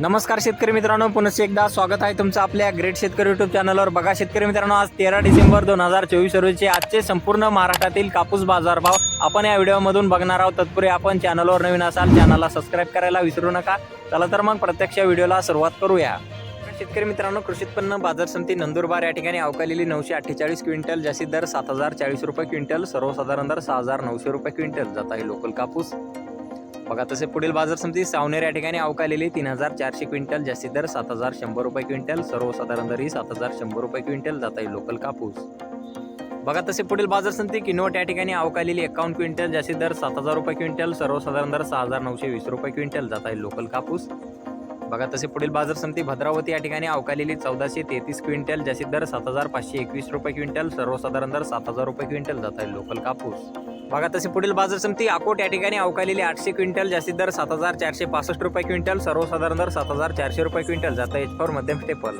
नमस्कार शेतकरी मित्रांनो पुन्हा एकदा स्वागत आहे तुमचं आपल्या ग्रेट शेतकरी युट्यूब चॅनलवर बघा शेतकरी मित्रांनो आज तेरा डिसेंबर दोन हजार चोवीस रोजीचे आजचे संपूर्ण महाराष्ट्रातील कापूस बाजारभाव आपण या व्हिडिओमधून बघणार आहोत. तत्पूर्वी आपण चॅनलवर नवीन असाल चॅनलला सबस्क्राईब करायला विसरू नका. चला तर मग प्रत्यक्ष व्हिडिओला सुरुवात करूया. शेतकरी मित्रांनो कृषी उत्पन्न बाजार समिती नंदुरबार या ठिकाणी अवकालेली नऊशे अठ्ठेचाळीस क्विंटल जास्तीत दर सात हजार चाळीस रुपये क्विंटल सर्वसाधारण दर सहा हजार नऊशे रुपये क्विंटल जात आहे लोकल कापूस. बघा तसे पुढील बाजार समिती सावनेर या ठिकाणी अवकालेली तीन हजार चारशे क्विंटल जास्तीत दर सात हजार शंभर रुपये क्विंटल सर्वसाधारण दर ही सात हजार शंभर रुपये क्विंटल जात आहे लोकल कापूस. बघा तसे पुढील बाजार समिती किनवट या ठिकाणी अवकालेली एकावन्न क्विंटल जास्तीत दर सात हजार रुपये क्विंटल सर्वसाधारण दर सहा हजार नऊशे वीस रुपये क्विंटल जात आहे लोकल कापूस. बघा तसे पुढील बाजार समिती भद्रावती या ठिकाणी अवकालेली चौदाशे तेहतीस क्विंटल जास्तीत दर सात हजार पाचशे एकवीस रुपये क्विंटल सर्वसाधारण दर सात हजार रुपये क्विंटल जात आहे लोकल कापूस. बघा तसे पुढील बाजार समिती अकोट या ठिकाणी अवकालेली आठशे क्विंटल जास्तीत दर सात हजार चारशे पासष्ट रुपये क्विंटल सर्वसाधारण दर सात हजार चारशे रुपये क्विंटल जाता इथ एच फॉर मध्यम स्टेपल